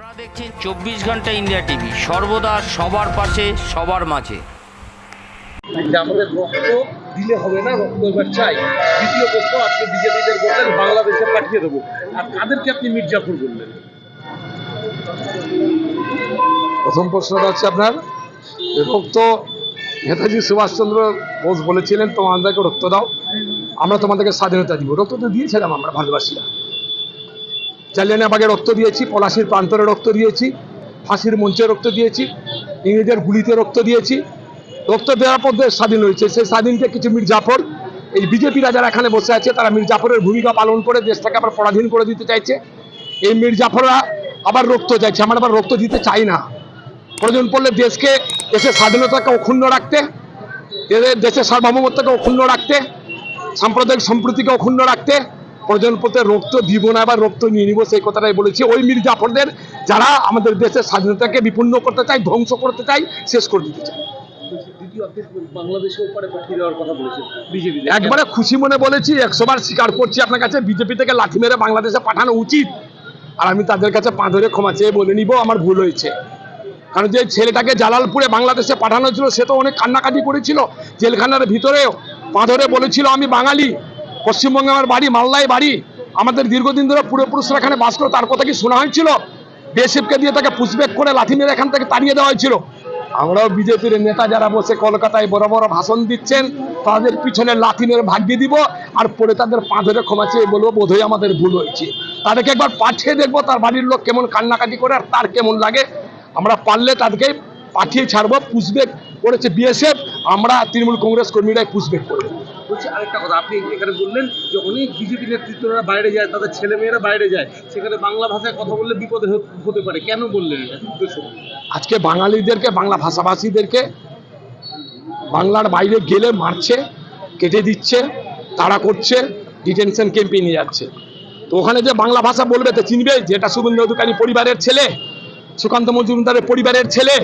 আপনারা দেখছেন চব্বিশ ঘণ্টা ইন্ডিয়া টিভি। সর্বদা সবার পাশে সবার মাঝে। যে আমাদের রক্ত দিলে হবে না রক্ত এবার চাই। দ্বিতীয় প্রশ্ন আপনি বিজেপিদের বললেন বাংলাদেশে পাঠিয়ে দেবো। আর কাদেরকে আপনি মির্জাপুর বললেন। প্রথম প্রশ্নটা হচ্ছে আপনার রক্ত নেতাজি সুভাষচন্দ্র বোস বলেছিলেন তোমাদেরকে রক্ত দাও আমরা তোমাদেরকে স্বাধীনতা দিব। রক্ত তো দিয়েছিলাম আমরা ভারতবাসীরা জালিয়ানাবাগে রক্ত দিয়েছি, পলাশির প্রান্তরে রক্ত দিয়েছি, ফাঁসির মঞ্চে রক্ত দিয়েছি, ইংরেজের গুলিতে রক্ত দিয়েছি। রক্ত দেওয়ার পর দেশ স্বাধীন হয়েছে। সেই স্বাধীনকে কিছু মীর জাফর এই বিজেপিরা যারা এখানে বসে আছে, তারা মির্জাফরের জাফরের ভূমিকা পালন করে দেশটাকে আবার পরাধীন করে দিতে চাইছে। এই মীর জাফররা আবার রক্ত চাইছে। আমরা আবার রক্ত দিতে চাই না। প্রয়োজন পড়লে দেশকে, দেশের স্বাধীনতাকে অক্ষুণ্ণ রাখতে দেশের সার্বভৌমত্বকে অক্ষুণ্ণ রাখতে, সাম্প্রদায়িক সম্প্রীতিকে অক্ষুণ্ণ রাখতে প্রয়োজন পড়তে রক্ত দিব না এবার রক্ত নিয়ে নিব, সেই কথাটাই বলেছি। ওই মীর জাফরদের যারা আমাদের দেশের স্বাধীনতাকে বিপন্ন করতে চায়, ধ্বংস করতে চায়, শেষ করে দিতে চায়। একবারে খুশি মনে বলেছি, একশোবার স্বীকার করছি আপনার কাছে, বিজেপি থেকে লাঠি মেরে বাংলাদেশে পাঠানো উচিত। আর আমি তাদের কাছে পা ধরে ক্ষমা চেয়ে বলে নিব, আমার ভুল হয়েছে। কারণ যে ছেলেটাকে জালালপুরে বাংলাদেশে পাঠানো ছিল সে তো অনেক কান্নাকাটি করেছিল। জেলখানার ভিতরে পা ধরে বলেছিল, আমি বাঙালি। পশ্চিমবঙ্গে আমার বাড়ি, মালদায় বাড়ি, আমাদের দীর্ঘদিন ধরে পূর্বপুরুষরা এখানে বাস করে, তার কথা কি শোনা হয়েছিল? বেসিপকে দিয়ে তাকে পুষবেক করে লাঠি মেরে এখান থেকে তাড়িয়ে দেওয়া হয়েছিল। আমরাও বিজেপির নেতা যারা বসে কলকাতায় বড় বড় ভাষণ দিচ্ছেন, তাদের পিছনে লাথি মেরে ভাগিয়ে দিব, আর পরে তাদের পা ধরে ক্ষমা চেয়ে বলব, বোধহয় আমাদের ভুল হয়েছে। তাদেরকে একবার পাঠিয়ে দেখব, তার বাড়ির লোক কেমন কান্নাকাটি করে আর তার কেমন লাগে। আমরা পারলে তাদেরকে পাঠিয়ে ছাড়বো পুষবেক করেছে বিএসএফ, আমরা তৃণমূল কংগ্রেস কর্মীরাই পুষবেক করব। বলছি, আরেকটা কথা, আপনি এখানে বললেন যে অনেক বিজেপি নেতৃত্বরা বাইরে যায়, তাদের ছেলে মেয়েরা বাইরে যায়, সেখানে বাংলা ভাষায় কথা বললে বিপদে হতে পারে। কেন বললেন? আজকে বাঙালিদেরকে, বাংলা ভাষাভাষীদেরকে বাংলার বাইরে গেলে মারছে, কেটে দিচ্ছে, তাড়া করছে, ডিটেনশন ক্যাম্পে নিয়ে যাচ্ছে। তো ওখানে যে বাংলা ভাষা বলবে, তো চিনবে? যে এটা শুভেন্দু অধিকারী পরিবারের ছেলে, সুকান্ত মজুমদারের পরিবারের ছেলে,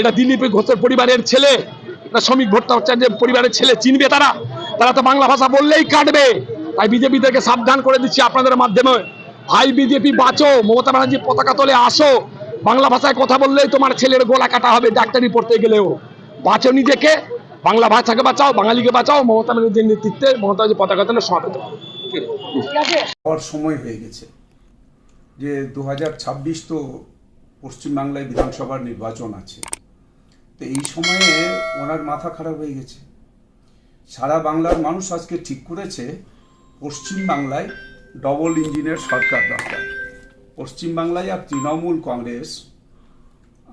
এটা দিলীপ ঘোষের পরিবারের ছেলে, এটা শ্রমিক ভট্টাচার্যের পরিবারের ছেলে, চিনবে তারা? তারা তো বাংলা ভাষা বললেই কাটবে। তাই বিজেপিদেরকে সাবধান করে দিচ্ছি আপনাদের মাধ্যমে। ভাই বিজেপি, বাঁচো। মমতা ব্যানার্জি পতাকা তোলে আসো। বাংলা ভাষায় কথা বললেই তোমার ছেলের গোলা কাটা হবে ডাক্তারি পড়তে গেলেও। বাঁচো নিজেকে। বাংলা ভাষাকে বাঁচাও, বাঙালিকে বাঁচাও। মমতা ব্যানার্জির নেতৃত্বে মমতা ব্যানার্জি পতাকা তোলে। হওয়ার সময় হয়ে গেছে যে দু হাজার ছাব্বিশ তো পশ্চিমবাংলায় বিধানসভার নির্বাচন আছে। তো এই সময়ে ওনার মাথা খারাপ হয়ে গেছে। সারা বাংলার মানুষ আজকে ঠিক করেছে পশ্চিমবাংলায় ডবল ইঞ্জিনের সরকার দরকার। পশ্চিমবাংলায় আর তৃণমূল কংগ্রেস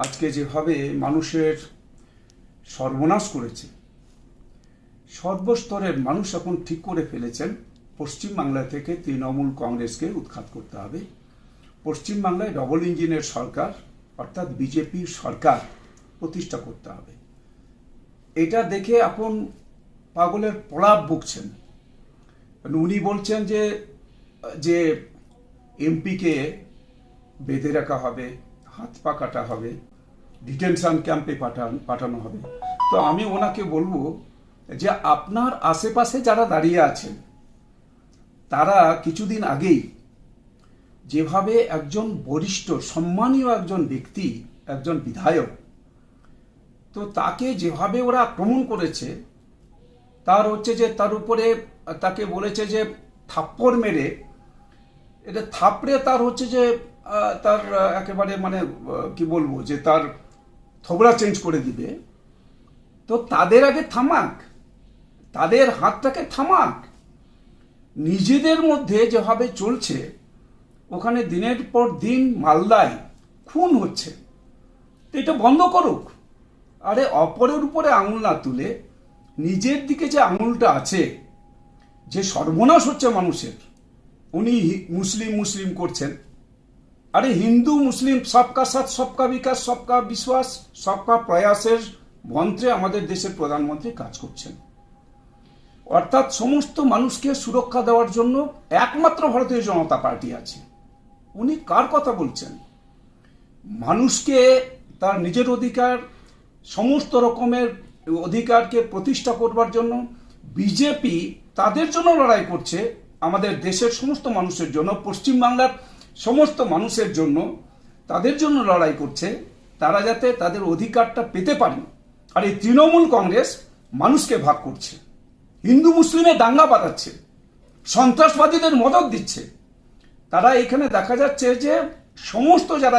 আজকে যেভাবে মানুষের সর্বনাশ করেছে, সর্বস্তরের মানুষ এখন ঠিক করে ফেলেছেন পশ্চিমবাংলা থেকে তৃণমূল কংগ্রেসকে উৎখাত করতে হবে। পশ্চিমবাংলায় ডবল ইঞ্জিনের সরকার, অর্থাৎ বিজেপির সরকার প্রতিষ্ঠা করতে হবে। এটা দেখে এখন পাগলের প্রলাপ বুকছেন মানে উনি বলছেন যে যে এমপিকে বেঁধে রাখা হবে, হাত পা কাটা হবে, ডিটেনশন ক্যাম্পে পাঠান, পাঠানো হবে। তো আমি ওনাকে বলব যে, আপনার আশেপাশে যারা দাঁড়িয়ে আছেন, তারা কিছুদিন আগেই যেভাবে একজন বরিষ্ঠ, সম্মানীয় একজন ব্যক্তি, একজন বিধায়ক, তো তাকে যেভাবে ওরা আক্রমণ করেছে তার হচ্ছে যে তার উপরে তাকে বলেছে যে থাপ্পড় মেরে, এটা থাপড়ে তার হচ্ছে যে তার একেবারে মানে কি বলব, যে তার থবড়া চেঞ্জ করে দিবে। তো তাদের আগে থামাক, তাদের হাতটাকে থামাক। নিজেদের মধ্যে যেভাবে চলছে, ওখানে দিনের পর দিন মালদায় খুন হচ্ছে। তো এটা বন্ধ করুক। আরে অপরের উপরে আঙুল না তুলে নিজের দিকে যে আঙুলটা আছে, যে সর্বনাশ হচ্ছে মানুষের, উনি মুসলিম মুসলিম করছেন। আরে হিন্দু, মুসলিম সবকা সাথ, সবকা বিকাশ, সবকা বিশ্বাস, সবকা প্রয়াসের মন্ত্রে আমাদের দেশের প্রধানমন্ত্রী কাজ করছেন। অর্থাৎ সমস্ত মানুষকে সুরক্ষা দেওয়ার জন্য একমাত্র ভারতীয় জনতা পার্টি আছে। উনি কার কথা বলছেন? মানুষকে তার নিজের অধিকার, সমস্ত রকমের অধিকারকে প্রতিষ্ঠা করবার জন্য বিজেপি তাদের জন্য লড়াই করছে, আমাদের দেশের সমস্ত মানুষের জন্য, পশ্চিমবাংলার সমস্ত মানুষের জন্য তাদের জন্য লড়াই করছে, তারা যাতে তাদের অধিকারটা পেতে পারে। আর এই তৃণমূল কংগ্রেস মানুষকে ভাগ করছে, হিন্দু মুসলিমে দাঙ্গা বাঁধাচ্ছে, সন্ত্রাসবাদীদের মদত দিচ্ছে। তারা এখানে দেখা যাচ্ছে যে সমস্ত যারা